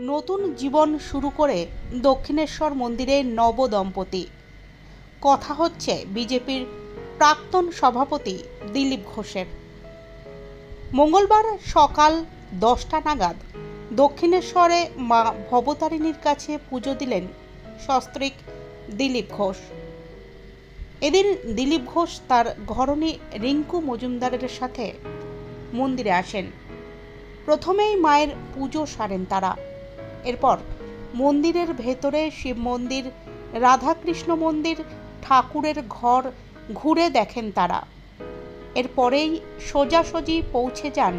নতুন জীবন শুরু করে দক্ষিণেশ্বর মন্দিরে নবদম্পতি। কথা হচ্ছে, বিজেপির প্রাক্তন সভাপতি দিলীপ ঘোষের। মঙ্গলবার সকাল দশটা নাগাদ দক্ষিণেশ্বরে মা ভবতারিণীর কাছে পুজো দিলেন সস্ত্রীক দিলীপ ঘোষ। এদিন দিলীপ ঘোষ তার ঘরণী রিঙ্কু মজুমদারের সাথে মন্দিরে আসেন। প্রথমেই মায়ের পুজো সারেন তারা। এরপর মন্দিরের ভেতরে শিব মন্দির, রাধাকৃষ্ণ মন্দির, ঠাকুরের ঘর ঘুরে দেখেন তারা। এরপরেই সোজাসুজি পৌঁছে যান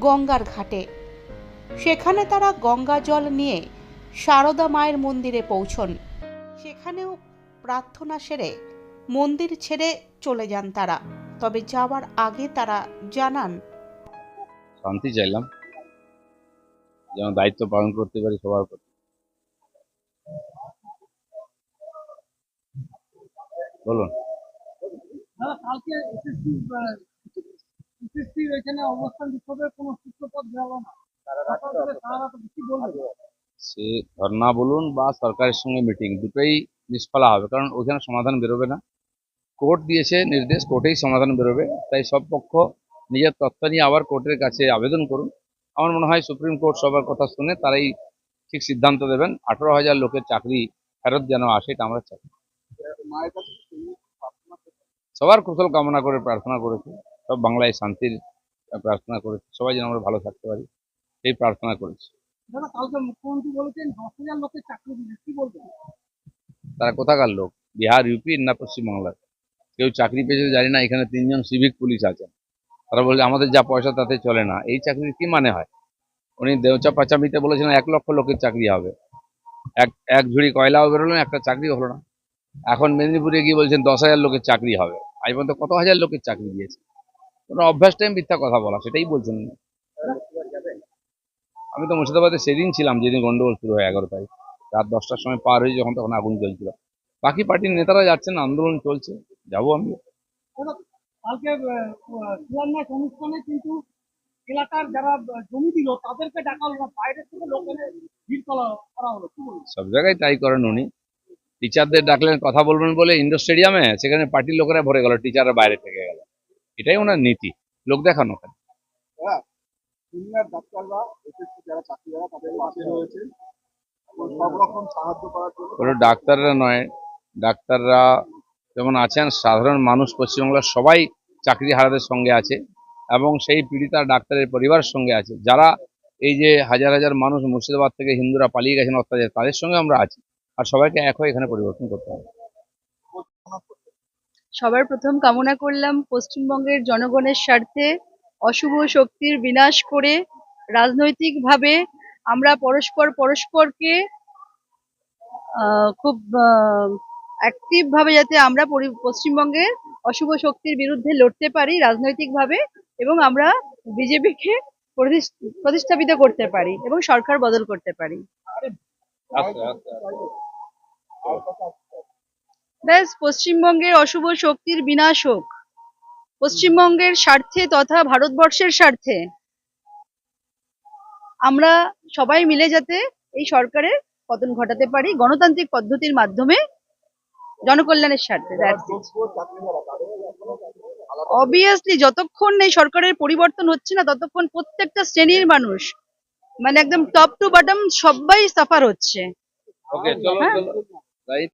গঙ্গার ঘাটে। সেখানে তারা গঙ্গা জল নিয়ে সারদা মায়ের মন্দিরে পৌঁছন। সেখানেও প্রার্থনা সেরে মন্দির ছেড়ে চলে যান তারা। তবে যাওয়ার আগে তারা জানান, শান্তি চাইলাম। যেন দায়িত্ব পালন করতে পারি সবার প্রতি। বলুন। সে ধর্না বলুন বা সরকারের সঙ্গে মিটিং দুটোই নিষ্ফলা হবে কারণ ওইখানে সমাধান বেরোবে না। কোর্ট দিয়েছে নির্দেশ কোর্টেই সমাধান বেরোবে। তাই সব পক্ষ নিজের তথ্য নিয়ে আবার কোর্টের কাছে আবেদন করুন। আমার মনে হয় সুপ্রিম কোর্ট সবার কথা শুনে তারাই ঠিক সিদ্ধান্ত দেবেন। আঠারো হাজার লোকের চাকরি ফেরত যেন আসে এটা আমরা চাই। সবার কুশল কামনা করে প্রার্থনা করেছি। সব বাংলায় শান্তির প্রার্থনা করেছি। সবাই যেন আমরা ভালো থাকতে পারি এই প্রার্থনা করেছি। তারা কোথাকার লোক? বিহার ইউপি না পশ্চিমবাংলার? কেউ চাকরি পেয়েছে জানি না এখানে তিনজন সিভিক পুলিশ আছেন। তারা বলছে, আমাদের যা পয়সা তাতে চলে না। এই চাকরির কি মানে হয়? উনি দেওচা পাচামিতে বলেছিলেন, এক লক্ষ লোকের চাকরি হবে। এক এক ঝুড়ি কয়লাও বেরোলো, একটা চাকরি হলো না। এখন মেদিনীপুরে গিয়ে বলছেন, দশ হাজার লোকের চাকরি হবে। আজ পর্যন্ত কত হাজার লোকের চাকরি দিয়েছে? কোনো অভ্যাসটাই মিথ্যা কথা বলা, সেটাই বলছেন আমি তো মুর্শিদাবাদে সেদিন ছিলাম, যেদিন গন্ডগোল শুরু হয় এগারো তারিখ। রাত দশটার সময় পার হয়ে যখন তখন আগুন জ্বলছিল। বাকি পার্টির নেতারা যাচ্ছেন আন্দোলন চলছে, যাব আমি। কালকে শিলান্যাস অনুষ্ঠানে কিন্তু এলাকার যারা জমি দিল তাদেরকে ডাকা হলো না বাইরের থেকে লোক এনে ভিড় করা করা হলো। সব জায়গায় তাই করেন উনি। টিচারদের ডাকলেন কথা বলবেন বলে ইন্ডোর স্টেডিয়ামে সেখানে পার্টির লোকেরা ভরে গেল টিচাররা বাইরে থেকে গেল। এটাই ওনার নীতি। লোক দেখানো ওখানে। সিনিয়র ডাক্তাররা এসএসসি যারা চাকরিরা তাদের পাশে রয়েছে। সব রকম সাহায্য করার জন্য কোনো ডাক্তাররা নয়। ডাক্তাররা যেমন আছেন সাধারণ মানুষ পশ্চিমবাংলার সবাই চাকরি হারাদের সঙ্গে আছে এবং সেই পীড়িতা ডাক্তারের পরিবারের সঙ্গে আছে। যারা এই যে হাজার হাজার মানুষ মুর্শিদাবাদ থেকে হিন্দুরা পালিয়ে গেছেন অত্যাচার, তাদের সঙ্গে আমরা আছি। আর সবাইকে এক হয়ে এখানে পরিবর্তন করতে হবে। সবার প্রথম কামনা করলাম পশ্চিমবঙ্গের জনগণের স্বার্থে অশুভ শক্তির বিনাশ করে রাজনৈতিকভাবে আমরা পরস্পর পরস্পরকে খুব অ্যাক্টিভ ভাবে যাতে আমরা পশ্চিমবঙ্গের অশুভ শক্তির বিরুদ্ধে লড়তে পারি রাজনৈতিকভাবে এবং আমরা বিজেপিকে প্রতিস্থাপিত করতে পারি এবং সরকার বদল করতে পারি। ব্যাস পশ্চিমবঙ্গের অশুভ শক্তির বিনাশ হোক। পশ্চিমবঙ্গের স্বার্থে তথা ভারতবর্ষের স্বার্থে আমরা সবাই মিলে যাতে এই সরকারের পতন ঘটাতে পারি গণতান্ত্রিক পদ্ধতির মাধ্যমে জনকল্যাণের স্বার্থে অবভিয়াসলি যতক্ষণ এই সরকারের পরিবর্তন হচ্ছে না ততক্ষণ প্রত্যেকটা শ্রেণির মানুষ মানে একদম টপ টু বটম সবাই সাফার হচ্ছে।